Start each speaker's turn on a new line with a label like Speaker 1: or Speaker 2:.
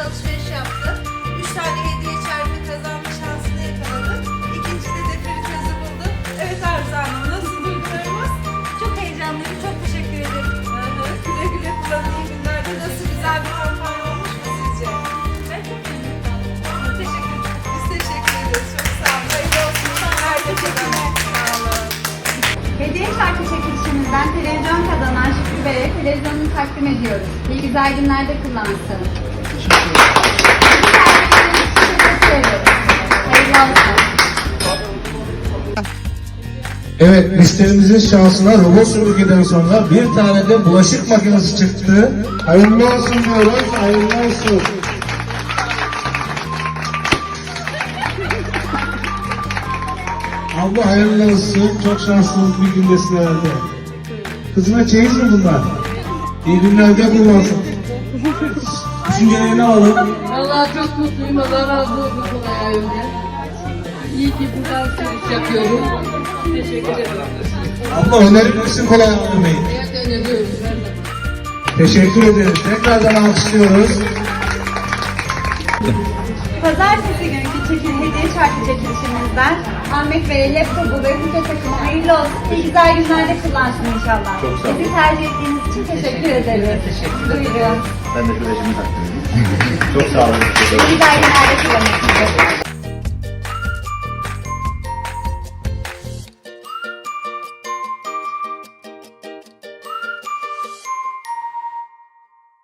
Speaker 1: market alışveriş yaptı. 3 tane hediye çarpı kazanma şansını yakaladı. İkinci de deferi tezi buldu. Evet Arzu Hanım nasıl duygularımız? Çok heyecanlıyım. Çok teşekkür ederim. Aha, güle güle kullanın günlerde. Nasıl güzel bir kampanya olmuş mu sizce? Ben çok memnun kaldım. Teşekkür ederim. Biz teşekkür ederiz. Çok sağ olun. Hayırlı olsun. Herkese Sağ olun.
Speaker 2: Hediye şarkı çekilişimizden televizyon kazanan Şükrü Bey'e televizyonunu takdim ediyoruz. İyi güzel günlerde kullansın. Hayırlı olsun.
Speaker 3: Evet müşterimizin şansına robot süpürgeden sonra bir tane de bulaşık makinesi çıktı. Hayırlı olsun diyoruz. Hayırlı olsun. Abla hayırlı olsun. Çok şanslıyız bir gündesin herhalde. Kızına çeyiz mi bunlar? İyi günlerde kullansın. Düşüncelerini alalım.
Speaker 4: Vallahi çok mutluyum. Allah razı olsun kolay önce. İyi ki buradan sürüş yapıyorum. Teşekkür ederim.
Speaker 3: Abla önerir misin kolay almayı?
Speaker 4: Hayat öneriyorum. Ben de.
Speaker 3: Teşekkür ederiz. Tekrardan alkışlıyoruz.
Speaker 2: Pazartesi günkü çekim hediye şarkı çekilişimizden Ahmet Bey'e laptopu ve kutu takımı hayırlı olsun. İyi güzel günlerde kullansın inşallah. Çok sağ olun. Bizi tercih ettiğiniz için teşekkür ederiz. Teşekkür ederim. Buyurun.
Speaker 5: Ben de şuracımı takdim edeyim. Çok sağ olun. İyi güzel